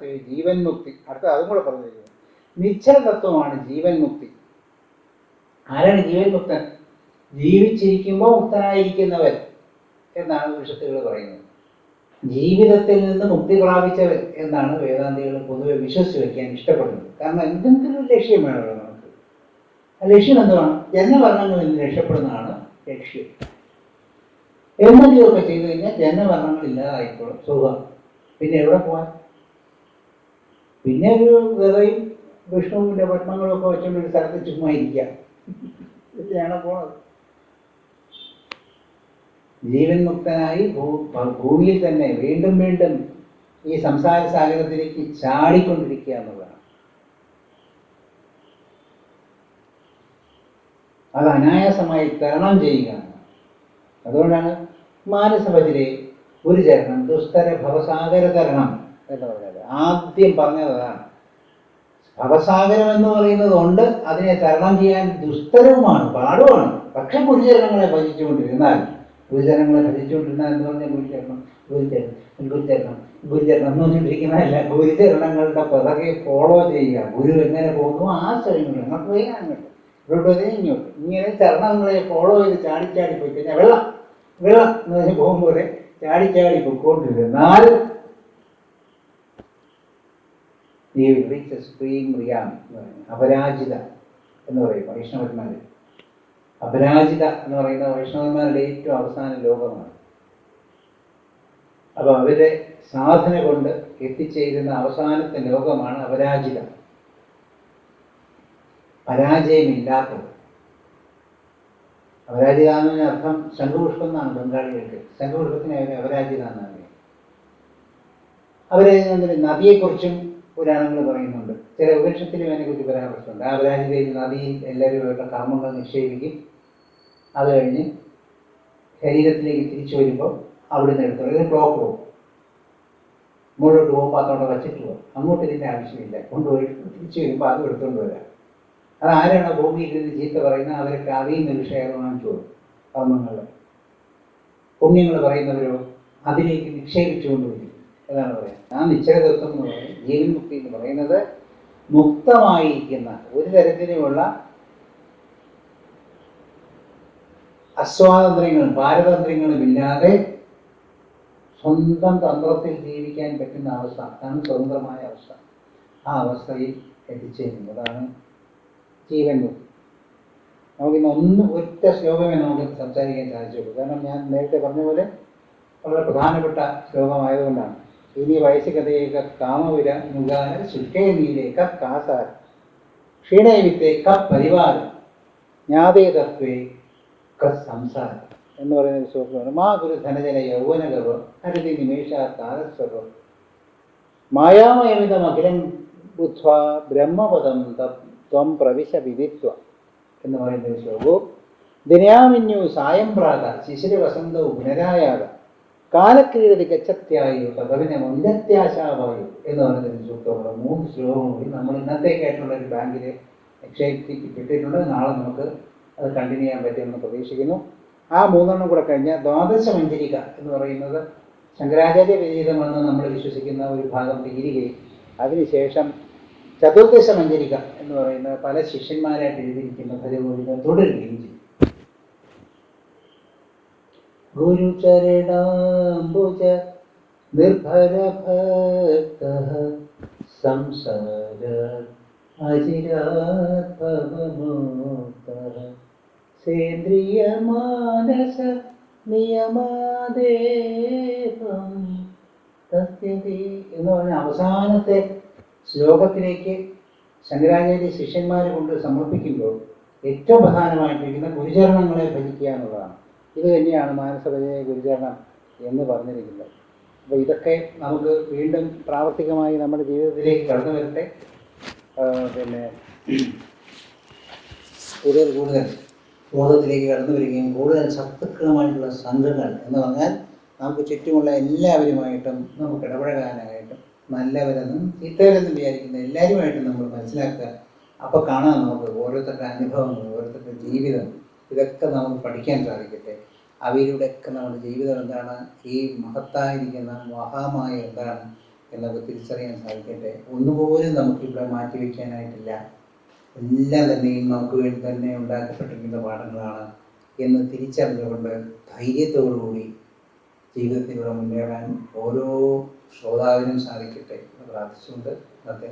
ജീവൻ മുക്തി. അടുത്ത അതും കൂടെ പറഞ്ഞിരിക്കുന്നു നിശ്ചല തത്വമാണ് ജീവൻ മുക്തി. ആരാണ് ജീവൻ മുക്തൻ? ജീവിച്ചിരിക്കുമ്പോൾ മുക്തനായിരിക്കുന്നവൻ എന്നാണ് വിഷത്തുകൾ പറയുന്നത്. ജീവിതത്തിൽ നിന്ന് മുക്തി പ്രാപിച്ചവൻ എന്നാണ് വേദാന്തികൾ പൊതുവെ വിശ്വസിച്ച് വയ്ക്കാൻ ഇഷ്ടപ്പെടുന്നത്. കാരണം എന്തെങ്കിലും ഒരു ലക്ഷ്യം വേണമല്ലോ നമുക്ക്. ആ ലക്ഷ്യം എന്തുവാണ്? ജന്മവർണങ്ങളിൽ നിന്ന് രക്ഷപ്പെടുന്നതാണ് ലക്ഷ്യം. എന്തെങ്കിലുമൊക്കെ ചെയ്തു കഴിഞ്ഞാൽ ജന്മവർണങ്ങൾ ഇല്ലാതായിക്കോളും. സുഖം. പിന്നെ എവിടെ പോവാൻ? പിന്നെ ഒരു വെറയും വിഷ്ണുവിന്റെ പത്മങ്ങളും ഒക്കെ വെച്ചുകൊണ്ട് ഒരു സ്ഥലത്ത് ചുമ്മാ ഇരിക്കാം. ഇതൊക്കെയാണ് പോണത്. ജീവൻ മുക്തനായി ഭൂമിയിൽ തന്നെ വീണ്ടും വീണ്ടും ഈ സംസാര സാഗരത്തിലേക്ക് ചാടിക്കൊണ്ടിരിക്കുക എന്നുള്ളതാണ്. അത് അനായാസമായി തരണം ചെയ്യുക അതുകൊണ്ടാണ് മാനസഭജിലെ ഒരു ചരണം ദുസ്തര ഭവസാഗര തരണം ആദ്യം പറഞ്ഞത്. അതാണ് ഭവസാഗരം എന്ന് പറയുന്നത് കൊണ്ട് അതിനെ തരണം ചെയ്യാൻ ദുസ്തരവുമാണ് പാടുമാണ് പക്ഷെ ഗുരുചരണങ്ങളെ ഭജിച്ചുകൊണ്ടിരുന്നാൽ ഗുരുചരണങ്ങളെ ഭജിച്ചുകൊണ്ടിരുന്നാൽ എന്ന് പറഞ്ഞ ഗുരുചരണം? ഗുരുചരണം ഗുരുചരണം ഗുരുചരണം എന്ന് പറഞ്ഞിട്ടിരിക്കുന്നതല്ല ഗുരുചരണങ്ങളുടെ പിറകെ ഫോളോ ചെയ്യുക. ഗുരു എങ്ങനെ പോകുന്നു? ആ സ്ഥലങ്ങൾ നമുക്ക് പോയി കിട്ടും ഇവിടെ ഇങ്ങോട്ട്. ഇങ്ങനെ ചരണങ്ങളെ ഫോളോ ചെയ്ത് ചാടി ചാടി പോയി കഴിഞ്ഞാൽ വെള്ളം വെള്ളം എന്ന് പറഞ്ഞ് പോകുമ്പോൾ ചാടി ചാടി ഈ റീച്ച് സ്ക്രീം റിയാം എന്ന് പറയുന്നത്. അപരാജിത എന്ന് പറയും വൈഷ്ണവന്മാർ അപരാജിത എന്ന് പറയുന്ന വൈഷ്ണവന്മാരുടെ ഏറ്റവും അവസാന ലോകമാണ്. അപ്പോൾ അവരുടെ സാധന കൊണ്ട് എത്തിച്ചേരുന്ന അവസാനത്തെ ലോകമാണ് അപരാജിത. പരാജയമില്ലാത്തത്. അപരാജിത എന്നതിന് അർത്ഥം ശംഖുപുഷ്പം എന്നാണ് ബംഗാളികൾക്ക്. ശംഖുപുഷ്പത്തിന് അവരെ അപരാജിത എന്നാണ് അവരെ നദിയെക്കുറിച്ചും പുരാണങ്ങൾ പറയുന്നുണ്ട്. ചില ഉപനിഷത്തിലും അതിനെക്കുറിച്ച് പരാമർശമുണ്ട്. ആ അപരാജിതയിൽ നദിയിൽ എല്ലാവരുമായിട്ട് കർമ്മങ്ങൾ നിക്ഷേപിക്കും അത് കഴിഞ്ഞ് ശരീരത്തിലേക്ക് തിരിച്ചു വരുമ്പോൾ അവിടുന്ന് എടുത്തു ഇതിന് ബ്ലോക്ക് പോകും മുകളിലോട്ട് പോകുമ്പോൾ അതോടെ വച്ചിട്ട് പോകും അങ്ങോട്ട് ഇതിന്റെ ആവശ്യമില്ല. കൊണ്ടുപോയി തിരിച്ചു വരുമ്പോൾ അതും എടുത്തുകൊണ്ട് വരാം. അത് ആരാണോ ഭൂമിയിൽ ഇരുന്ന് ചീത്ത പറയുന്നത്? അവരൊക്കെ അവയും നിന്ന് ചോദിക്കും കർമ്മങ്ങൾ. പുണ്യങ്ങൾ പറയുന്നവരോ അതിലേക്ക് നിക്ഷേപിച്ചുകൊണ്ടിരിക്കും എന്നാണ് പറയുന്നത്. ആ നിശ്ചയദത്വം എന്ന് പറയുന്നത് ജീവൻ മുക്തി എന്ന് പറയുന്നത് മുക്തമായിരിക്കുന്ന ഒരു തരത്തിലുമുള്ള അസ്വാതന്ത്ര്യങ്ങളും പാരതന്ത്ര്യങ്ങളും ഇല്ലാതെ സ്വന്തം തന്ത്രത്തിൽ ജീവിക്കാൻ പറ്റുന്ന അവസ്ഥ. അതാണ് സ്വതന്ത്രമായ അവസ്ഥ. ആ അവസ്ഥയിൽ എത്തിച്ചേരുന്നതാണ് ജീവൻ മുക്തി. നമുക്കിന്ന് ഒന്ന് ഒറ്റ ശ്ലോകമേ നമുക്ക് സംസാരിക്കാൻ സാധിച്ചുള്ളൂ. കാരണം ഞാൻ നേരത്തെ പറഞ്ഞ പോലെ വളരെ പ്രധാനപ്പെട്ട ശ്ലോകമായതുകൊണ്ടാണ്. ഇനി വയസ്സികതയേക കാമപുര മുഖാന ശുദ്ധേ നീലേക്ക കാസാര. ക്ഷീണയവിത്തേക്ക പരിവാരം. ജ്ഞാതേതത്വേ ക സംസാരം എന്ന് പറയുന്ന ഒരു ശ്ലോകമാണ്. മാ ഗുരു ധനജന യൗവനഗർവം ഹരിതി നിമേഷ താരസ്വരം മായാമയമിതം അഖിലം ബുദ്ധ്വ ബ്രഹ്മപദം ത്വം പ്രവിശ വിദിത്വ എന്ന് പറയുന്ന ഒരു ശ്ലോകവും. ദിനാമിന്യു സായം പ്രാത ശിശിര വസന്തവും പുനരായാത കാലക്രീഡതി ഗച്ഛത്യായു തപവിനെ മുന്നത്യാശാവായു എന്ന് പറയുന്ന സൂക്തമുള്ള മൂന്ന് ശ്ലോകങ്ങളിൽ നമ്മൾ ഇന്നത്തേക്കായിട്ടുള്ള ഒരു ബാങ്കിൽ നിക്ഷേപിക്കപ്പെട്ടിട്ടുണ്ട് നാളെ നമുക്ക് അത് കണ്ടിന്യൂ ചെയ്യാൻ പറ്റുമെന്ന് പ്രതീക്ഷിക്കുന്നു. ആ മൂന്നെണ്ണം കൂടെ കഴിഞ്ഞാൽ ദ്വാദശ മഞ്ജരിക എന്ന് പറയുന്നത് ശങ്കരാചാര്യ വിരചിതമെന്ന് നമ്മൾ വിശ്വസിക്കുന്ന ഒരു ഭാഗം തീരുകയും അതിനുശേഷം ചതുർദശ മഞ്ജരിക എന്ന് പറയുന്നത് പല ശിഷ്യന്മാരായിട്ട് എഴുതിയിരിക്കുന്ന പരിപാടികൾ തുടരുകയും ചെയ്യും ഭക്ത സംസാര അചിരാത്മമുക്ത സേന്ദ്രിയ മാനസ നിയമാദേവം എന്ന് പറഞ്ഞ അവസാനത്തെ ശ്ലോകത്തിലേക്ക് ശങ്കരാചാര്യ ശിഷ്യന്മാരെ കൊണ്ട് സമർപ്പിക്കുമ്പോൾ ഏറ്റവും പ്രധാനമായിട്ടിരിക്കുന്ന ഗുരുചരണങ്ങളെ ഭജിക്കുക എന്നുള്ളതാണ്. ഇത് തന്നെയാണ് മാനസപരിചയ ഗുരുചരണം എന്ന് പറഞ്ഞിരിക്കുന്നത്. അപ്പോൾ ഇതൊക്കെ നമുക്ക് വീണ്ടും പ്രാവർത്തികമായി നമ്മുടെ ജീവിതത്തിലേക്ക് കടന്നു വരട്ടെ. പിന്നെ കൂടുതൽ കൂടുതൽ ബോധത്തിലേക്ക് കടന്നു വരികയും കൂടുതൽ സത്യക്രമമായിട്ടുള്ള സംഘങ്ങൾ എന്ന് പറഞ്ഞാൽ നമുക്ക് ചുറ്റുമുള്ള എല്ലാവരുമായിട്ടും നമുക്ക് ഇടപഴകാനായിട്ടും നല്ലവരെന്നും ചീത്തവരെന്നും വിചാരിക്കുന്ന എല്ലാവരുമായിട്ടും നമ്മൾ മനസ്സിലാക്കുക. അപ്പോൾ കാണാം നമുക്ക് ഓരോരുത്തരുടെ അനുഭവങ്ങൾ ഓരോരുത്തരുടെ ജീവിതം. ഇതൊക്കെ നമുക്ക് പഠിക്കാൻ സാധിക്കട്ടെ. അവയിലൂടെയൊക്കെ നമ്മുടെ ജീവിതം എന്താണ്? ഈ മഹത്തായിരിക്കുന്ന മഹാമായ എന്താണ് എന്നൊക്കെ തിരിച്ചറിയാൻ സാധിക്കട്ടെ. ഒന്നുപോലും നമുക്കിവിടെ വയ്ക്കാനായിട്ടില്ല എല്ലാം തന്നെയും നമുക്ക് വേണ്ടി തന്നെ ഉണ്ടാക്കപ്പെട്ടിരിക്കുന്ന പാഠങ്ങളാണ് എന്ന് തിരിച്ചറിഞ്ഞുകൊണ്ട് ധൈര്യത്തോടുകൂടി ജീവിതത്തിലൂടെ മുന്നേറാൻ ഓരോ ശ്രോതാവിനും സാധിക്കട്ടെ എന്ന് പ്രാർത്ഥിച്ചുകൊണ്ട് ഇന്നത്തെ